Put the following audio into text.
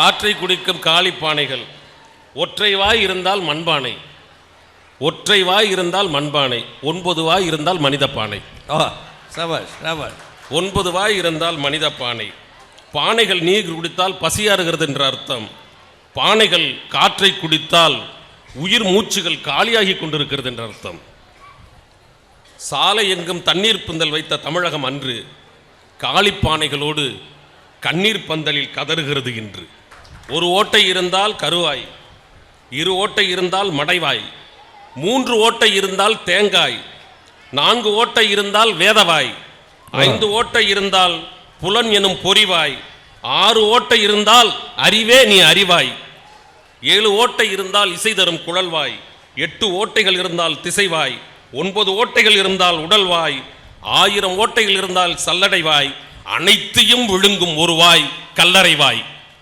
காற்றை குடிக்கும் காளி பானைகள். ஒற்றை வாய் இருந்தால் மண்பானை. ஒற்றை வாய் இருந்தால் மண்பானை. ஒன்பது வாய் இருந்தால் மனித பானை. ஒன்பது வாய் இருந்தால் மனித பானை. பானைகள் நீர் குடித்தால் பசியாறுகிறது என்ற அர்த்தம். பானைகள் காற்றை குடித்தால் உயிர் மூச்சுகள் காலியாகி கொண்டிருக்கிறது என்ற அர்த்தம். சாலை எங்கும் தண்ணீர் பந்தல் வைத்த தமிழகம் அன்று காளிப்பானைகளோடு கண்ணீர் பந்தலில் கதறுகிறது இன்று. ஒரு ஓட்டை இருந்தால் கருவாய் இரு ஓட்டை இருந்தால் மடைவாய் மூன்று ஓட்டை இருந்தால் தேங்காய் நான்கு ஓட்டை இருந்தால் வேதவாய் ஐந்து ஓட்டை இருந்தால் புலன் எனும் பொறிவாய் ஆறு ஓட்டை இருந்தால் அறிவே நீ அறிவாய் ஏழு ஓட்டை இருந்தால் இசை தரும் குழல்வாய் எட்டு ஓட்டைகள் இருந்தால் திசைவாய் ஒன்பது ஓட்டைகள் இருந்தால் உடல்வாய் ஆயிரம் ஓட்டைகள் இருந்தால் சல்லடைவாய் அனைத்தையும் விழுங்கும் ஒரு வாய் கல்லறைவாய்.